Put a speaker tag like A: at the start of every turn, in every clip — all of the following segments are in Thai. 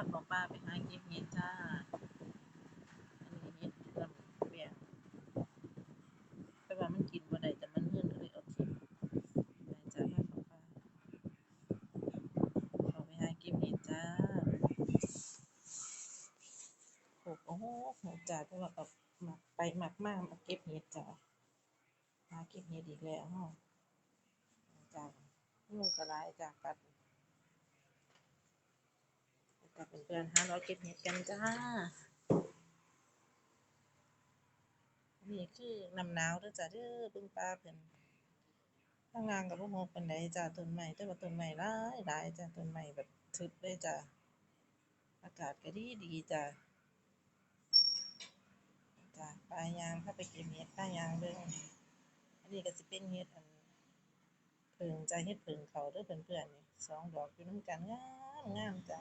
A: าของป้าไปหาเก็บเห็ดจ้า อันนี้เห็ดลำเปียงไปว่ามันกินบ่ได้แต่มันเหื่อนก็เลยเอาทิ้งไปจ้าพาของป้าเขาไปหาเก็บเห็ดจ้าโอ้โหจ้าแต่ว่าก็หมักไปหมักมากมาเก็บเห็ดจ้าหาเก็บเห็ดอีกแล้วเฮาจ้างูก็หลายจ้ากัด กับเพื่อนๆหาเราเก็บเห็ดกันจ้านี่คือน้ำหนาวเด้อจ้าเด้อเบิ่งปลาเพิ่นข้างล่างก็บ่ฮู้ปานใดจ้าต้นไม้แต่ว่าต้นไม้หลายหลายจ้าต้นไม้แบบทึบเลยจ้าอากาศก็ดีดีจ้าจ้าปลายางถ้าไปเก็บเห็ดปลายางเบิ่งอันนี้ก็สิเป็นเห็ดอัน เพิ่งจ้าเห็ดเพิ่งเขาเด้อเพื่อนๆนี่สองดอกอยู่นำกันงามงามจ้า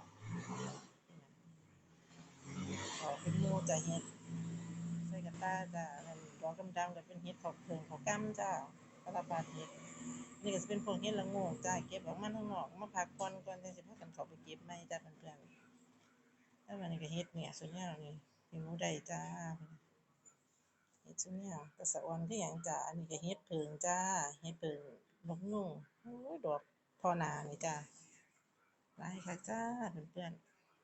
A: ออกเป็นมูจะเฮ็ดใส่กระตาจ้ะนั่นดอกดำๆก็เป็นเฮ็ดข้าวเพิงข้าวกำจ้ะสารพัดเฮ็ดนี่ก็สิเป็นพวกเฮ็ดละงกจ้ะเก็บออกมาข้างนอกมาพักผ่อนก่อนจังสิพากันเขาไปเก็บใหม่จ้ะเพื่อนๆแล้วมันก็เฮ็ดเนี่ยส่วนยาวนี่เป็นมูได้จ้าเฮ็ดส่วนยาวกระสะออนคือหยังจ้ะอันนี้ก็เฮ็ดเพิงจ้าเฮ็ดเพิง นกยุงโอ้ยดอกพอนานี่จ้าหลายค่ะจ้าเพื่อน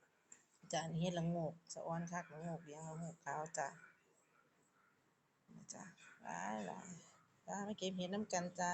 A: ๆจ้ะนี่เฮ็ดละงกสะออนคักละงกเลี้ยงละงกขาวจ้าจ้าหลายหลายจ้ามาเก็บเห็ดน้ำกันจ้า